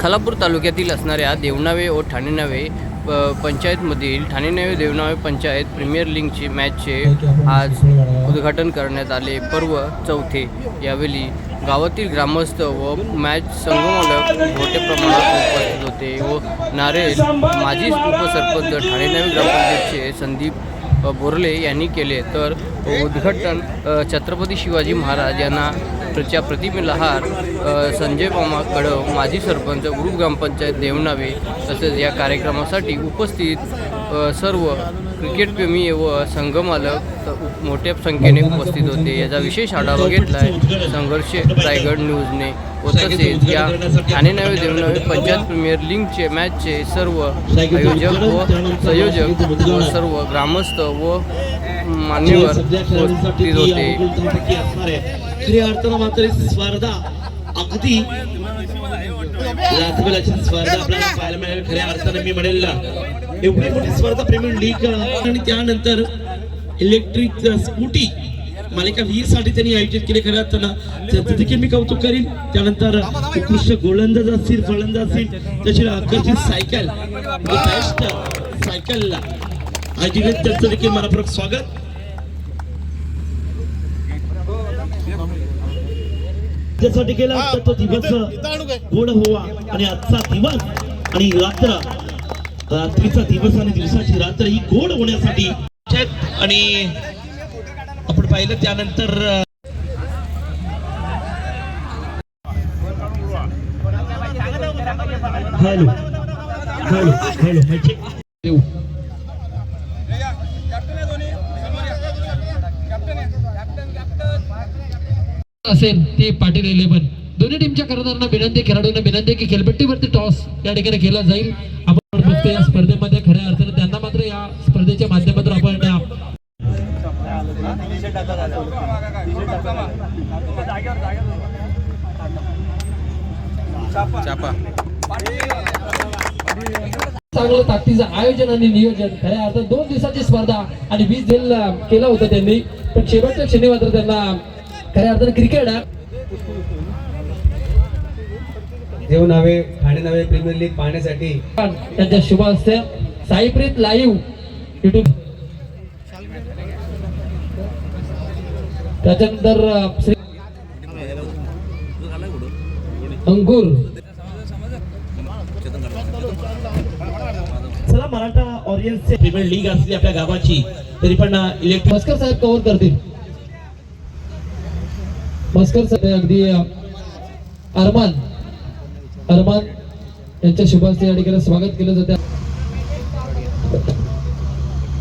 खालापूर तालुक्यातील असणाऱ्या देवनावे व ठाणेनावे प- पंचायतमधील ठाणेनावे देवनावे पंचायत प्रीमियर लीगची मॅचचे आज उद्घाटन करण्यात आले. पर्व चौथे. यावेळी गावातील ग्रामस्थ व मॅच संघमालक मोठ्या प्रमाणात उपस्थित होते व नारेल माजी उपसरपंच ठाणेनावे ग्रामपंचायतचे संदीप बोरले यांनी केले. तर उद्घाटन छत्रपती शिवाजी महाराज यांना च्या प्रतिमेला हार संजय मामा कडव माजी सरपंच ग्रुप ग्रामपंचायत देवनावे तसेच या कार्यक्रमासाठी उपस्थित सर्व क्रिकेटप्रेमी व संघमालक मोठ्या संख्येने उपस्थित होते. याचा विशेष आढावा घेतला आहे संघर्ष रायगड न्यूजने व तसेच या ठाणे नावे देवनावे पंचायत प्रीमियर लीगचे मॅचचे सर्व आयोजक व संयोजक व सर्व ग्रामस्थ व मान्यवर उपस्थित होते अर्थानं मात्र स्पर्धा अगदी लाथबेलाची स्पर्धा आपल्याला पाहायला मिळेल. खऱ्या अर्थानं मी म्हणेल एवढी मोठी स्पर्धा लीग आणि त्यानंतर इलेक्ट्रिक स्कूटी मालिका वीरसाठी त्यांनी आयोजित केले. खऱ्या अर्थानं त्याचं देखील मी कौतुक करीन. त्यानंतर उत्कृष्ट गोलंदाज असतील फलंदाज असतील त्याची आकर्षित सायकल बेस्ट केली, त्यांचं देखील मनापूर्वक स्वागत त्यासाठी केला तर तो दिवस गोड व्हावा आणि आजचा दिवस आणि रात्र रात्रीचा दिवस आणि दिवसाची रात्र ही गोड होण्यासाठी. आणि आपण पाहिलं त्यानंतर हॅलो हॅलो हॅलो असेल ते पाटील इलेव्हन. दोन्ही टीमच्या कर्णधारांना विनंती खेळाडूंना विनंती की खेळपट्टीवरती टॉस या ठिकाणी केला जाईल. आपण बघतो या स्पर्धेमध्ये खऱ्या अर्थाने त्यांना मात्र या स्पर्धेच्या माध्यमातून आपण चांगलं ताकदीचं आयोजन आणि नियोजन. खऱ्या अर्थात दोन दिवसाची स्पर्धा आणि वीस दिल केलं होतं त्यांनी. पण शेवटच्या क्षणी मात्र त्यांना खऱ्या अर्थाने क्रिकेट देव नावे ठाणे नावे प्रीमियर लीग पाहण्यासाठी. त्यांच्या शुभ हस्ते साईप्रीत लाईव्ह युट्यूब त्याच्यानंतर श्री अंकुर चला मराठा ऑरियन्सचे. प्रीमियर लीग असली आपल्या गावाची तरी पण इलेक्ट्रिक मस्कर साहेब कव्हर करतील. मस्कर साहेब अगदी अरमान अरमान यांच्या शुभ हस्ते या ठिकाणी स्वागत केलं जाते.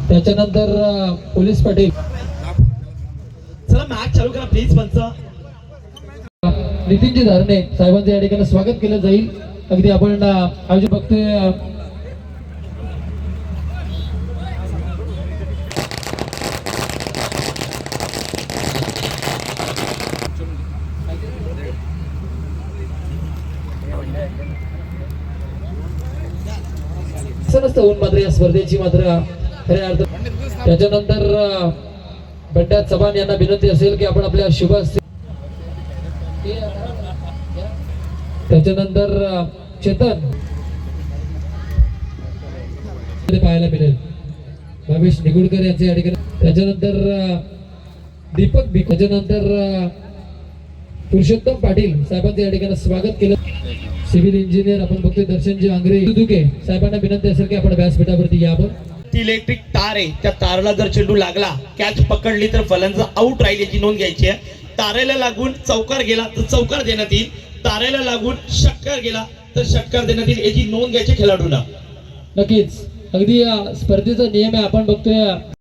त्याच्यानंतर पोलीस पाटील. चला मॅच चालू करा प्लीज पंच. नितीनजी धारणे साहेबांचं या ठिकाणी स्वागत केलं जाईल. अगदी आपण अं, आयोजक बघतोय असं नसतं ऊन मात्र या स्पर्धेची मात्र खऱ्या अर्थ त्याच्यानंतर अं, चव्हाण यांना विनंती असेल की आपण आपल्या शुभ त्याच्यानंतर चेतन. पाहायला मिळेल. भावेश निगुडकर यांचे या ठिकाणी त्याच्यानंतर दीपक बी त्याच्यानंतर पुरुषोत्तम पाटील साहेबांचं या ठिकाणी स्वागत केलं. सिव्हिल इंजिनियर आपण बघतोय दर्शनजी आंग्रे दुदुके साहेबांना विनंती असेल की आपण व्यासपीठावरती यावं ती इलेक्ट्रिक तार आहे त्या तारला जर चेंडू लागला कॅच पकडली तर फलंदाज आऊट राहील याची नोंद घ्यायची आहे. तारेला लागून चौकार गेला तर चौकार देण्यात येईल. तारेला लागून षटकार गेला तर षटकार देण्यात येईल याची नोंद घ्यायची खेळाडूंना. नक्कीच. अगदी अं, स्पर्धेचा नियम आहे आपण बघतोय